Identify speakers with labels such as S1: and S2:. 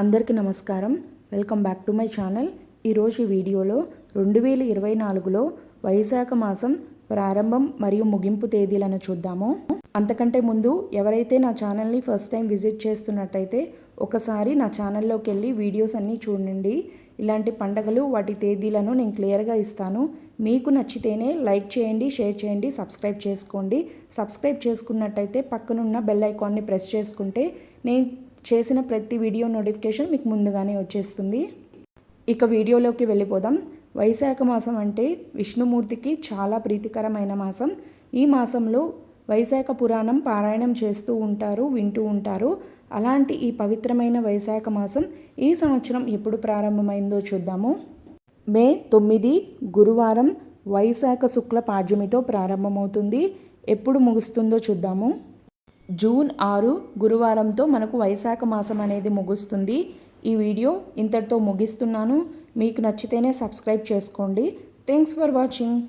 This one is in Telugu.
S1: అందరికీ నమస్కారం. Welcome back to my channel. ఈరోజు ఈ వీడియోలో రెండు వేల ఇరవై నాలుగులో వైశాఖ మాసం ప్రారంభం మరియు ముగింపు తేదీలను చూద్దాము. అంతకంటే ముందు ఎవరైతే నా ఛానల్ని ఫస్ట్ టైం విజిట్ చేస్తున్నట్టయితే ఒకసారి నా ఛానల్లోకి వెళ్ళి వీడియోస్ అన్నీ చూడండి. ఇలాంటి పండగలు వాటి తేదీలను నేను క్లియర్గా ఇస్తాను. మీకు నచ్చితేనే లైక్ చేయండి షేర్ చేయండి సబ్స్క్రైబ్ చేసుకోండి. సబ్స్క్రైబ్ చేసుకున్నట్టయితే పక్కనున్న బెల్ ఐకాన్ని ప్రెస్ చేసుకుంటే నేను చేసిన ప్రతి వీడియో నోటిఫికేషన్ మీకు ముందుగానే వచ్చేస్తుంది. ఇక వీడియోలోకి వెళ్ళిపోదాం. వైశాఖ మాసం అంటే విష్ణుమూర్తికి చాలా ప్రీతికరమైన మాసం. ఈ మాసంలో వైశాఖ పురాణం పారాయణం చేస్తూ ఉంటారు వింటూ ఉంటారు. అలాంటి ఈ పవిత్రమైన వైశాఖ మాసం ఈ సంవత్సరం ఎప్పుడు ప్రారంభమైందో చూద్దాము. మే తొమ్మిది గురువారం వైశాఖ శుక్ల పాడ్యమితో ప్రారంభమవుతుంది. ఎప్పుడు ముగుస్తుందో చూద్దాము. జూన్ ఆరు గురువారంతో మనకు వైశాఖ మాసం అనేది ముగుస్తుంది. ఈ వీడియో ఇంతటితో ముగిస్తున్నాను. మీకు నచ్చితేనే సబ్స్క్రైబ్ చేసుకోండి. Thanks for watching.